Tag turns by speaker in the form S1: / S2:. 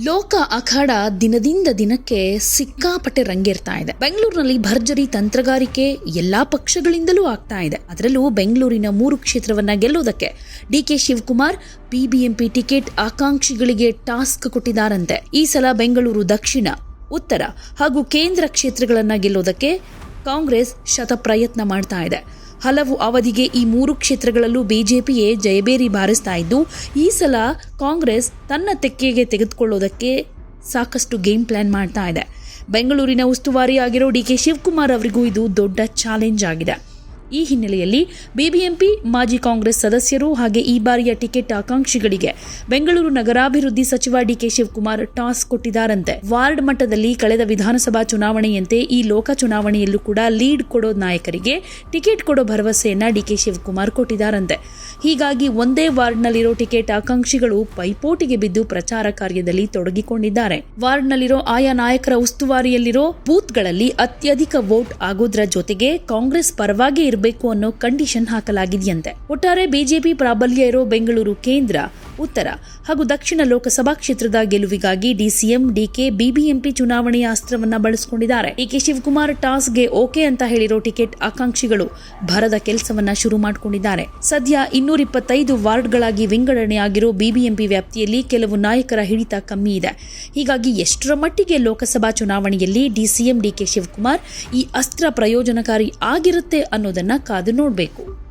S1: ಲೋಕ ಅಖಾಡ ದಿನದಿಂದ ದಿನಕ್ಕೆ ಸಿಕ್ಕಾಪಟ್ಟೆ ರಂಗೇರ್ತಾ ಇದೆ. ಬೆಂಗಳೂರಿನಲ್ಲಿ ಭರ್ಜರಿ ತಂತ್ರಗಾರಿಕೆ ಎಲ್ಲಾ ಪಕ್ಷಗಳಿಂದಲೂ ಆಗ್ತಾ ಇದೆ. ಅದರಲ್ಲೂ ಬೆಂಗಳೂರಿನ ಮೂರು ಕ್ಷೇತ್ರವನ್ನ ಗೆಲ್ಲುವುದಕ್ಕೆ D K Shivakumar BBMP ticket ಆಕಾಂಕ್ಷಿಗಳಿಗೆ task ಕೊಟ್ಟಿದ್ದಾರಂತೆ. ಈ ಸಲ ಬೆಂಗಳೂರು ದಕ್ಷಿಣ, ಉತ್ತರ ಹಾಗೂ ಕೇಂದ್ರ ಕ್ಷೇತ್ರಗಳನ್ನ ಗೆಲ್ಲೋದಕ್ಕೆ ಕಾಂಗ್ರೆಸ್ ಶತ ಪ್ರಯತ್ನ ಮಾಡ್ತಾ ಇದೆ. ಹಲವು ಅವಧಿಗೆ ಈ ಮೂರು ಕ್ಷೇತ್ರಗಳಲ್ಲೂ ಬಿಜೆಪಿಯೇ ಜಯಬೇರಿ ಬಾರಿಸ್ತಾ ಇದ್ದು, ಈ ಸಲ ಕಾಂಗ್ರೆಸ್ ತನ್ನ ತೆಕ್ಕೆಗೆ ತೆಗೆದುಕೊಳ್ಳೋದಕ್ಕೆ ಸಾಕಷ್ಟು ಗೇಮ್ ಪ್ಲಾನ್ ಮಾಡ್ತಾ ಇದೆ. ಬೆಂಗಳೂರಿನ ಉಸ್ತುವಾರಿ ಆಗಿರೋ ಡಿ ಕೆ ಶಿವಕುಮಾರ್ ಅವರಿಗೂ ಇದು ದೊಡ್ಡ ಚಾಲೆಂಜ್ ಆಗಿದೆ. ಈ ಹಿನ್ನೆಲೆಯಲ್ಲಿ ಬಿಬಿಎಂಪಿ, ಮಾಜಿ ಕಾಂಗ್ರೆಸ್ ಸದಸ್ಯರು ಹಾಗೆ ಈ ಬಾರಿಯ ಟಿಕೆಟ್ ಆಕಾಂಕ್ಷಿಗಳಿಗೆ ಬೆಂಗಳೂರು ನಗರಾಭಿವೃದ್ಧಿ ಸಚಿವ ಡಿಕೆ ಶಿವಕುಮಾರ್ ಟಾಸ್ ಕೊಟ್ಟಿದ್ದಾರಂತೆ. ವಾರ್ಡ್ ಮಟ್ಟದಲ್ಲಿ ಕಳೆದ ವಿಧಾನಸಭಾ ಚುನಾವಣೆಯಂತೆ ಈ ಲೋಕ ಚುನಾವಣೆಯಲ್ಲೂ ಕೂಡ ಲೀಡ್ ಕೊಡೋ ನಾಯಕರಿಗೆ ಟಿಕೆಟ್ ಕೊಡೋ ಭರವಸೆಯನ್ನ ಡಿಕೆ ಶಿವಕುಮಾರ್ ಕೊಟ್ಟಿದ್ದಾರಂತೆ. ಹೀಗಾಗಿ ಒಂದೇ ವಾರ್ಡ್ನಲ್ಲಿರೋ ಟಿಕೆಟ್ ಆಕಾಂಕ್ಷಿಗಳು ಪೈಪೋಟಿಗೆ ಬಿದ್ದು ಪ್ರಚಾರ ಕಾರ್ಯದಲ್ಲಿ ತೊಡಗಿಕೊಂಡಿದ್ದಾರೆ. ವಾರ್ಡ್ನಲ್ಲಿರೋ ಆಯಾ ನಾಯಕರ ಉಸ್ತುವಾರಿಯಲ್ಲಿರೋ ಬೂತ್ಗಳಲ್ಲಿ ಅತ್ಯಧಿಕ ವೋಟ್ ಆಗೋದ್ರ ಜೊತೆಗೆ ಕಾಂಗ್ರೆಸ್ ಪರವಾಗಿ ಇರಬೇಕು ಅನ್ನೋ ಕಂಡೀಷನ್ ಹಾಕಲಾಗಿದೆಯಂತೆ. ಒಟ್ಟಾರೆ ಬಿಜೆಪಿ ಪ್ರಾಬಲ್ಯ ಇರೋ ಬೆಂಗಳೂರು ಕೇಂದ್ರ ಉತ್ತರ ಹಾಗೂ ದಕ್ಷಿಣ ಲೋಕಸಭಾ ಕ್ಷೇತ್ರದ ಗೆಲುವಿಗಾಗಿ ಡಿಸಿಎಂ, ಡಿಕೆ, ಬಿಬಿಎಂಪಿ ಚುನಾವಣೆಯ ಅಸ್ತ್ರವನ್ನ ಬಳಸಿಕೊಂಡಿದ್ದಾರೆ. ಡಿಕೆ ಶಿವಕುಮಾರ್ ಟಾಸ್ಗೆ ಓಕೆ ಅಂತ ಹೇಳಿರೋ ಟಿಕೆಟ್ ಆಕಾಂಕ್ಷಿಗಳು ಭರದ ಕೆಲಸವನ್ನ ಶುರು ಮಾಡಿಕೊಂಡಿದ್ದಾರೆ. ಸದ್ಯ ಇನ್ನೂರ ಇಪ್ಪತ್ತೈದು ವಾರ್ಡ್ಗಳಾಗಿ ವಿಂಗಡಣೆಯಾಗಿರೋ ಬಿಬಿಎಂಪಿ ವ್ಯಾಪ್ತಿಯಲ್ಲಿ ಕೆಲವು ನಾಯಕರ ಹಿಡಿತ ಕಮ್ಮಿ ಇದೆ. ಹೀಗಾಗಿ ಎಷ್ಟರ ಮಟ್ಟಿಗೆ ಲೋಕಸಭಾ ಚುನಾವಣೆಯಲ್ಲಿ ಡಿಸಿಎಂ, ಡಿಕೆ ಶಿವಕುಮಾರ್ ಈ ಅಸ್ತ್ರ ಪ್ರಯೋಜನಕಾರಿ ಆಗಿರುತ್ತೆ ಅನ್ನೋದನ್ನ ಕಾದು ನೋಡಬೇಕು.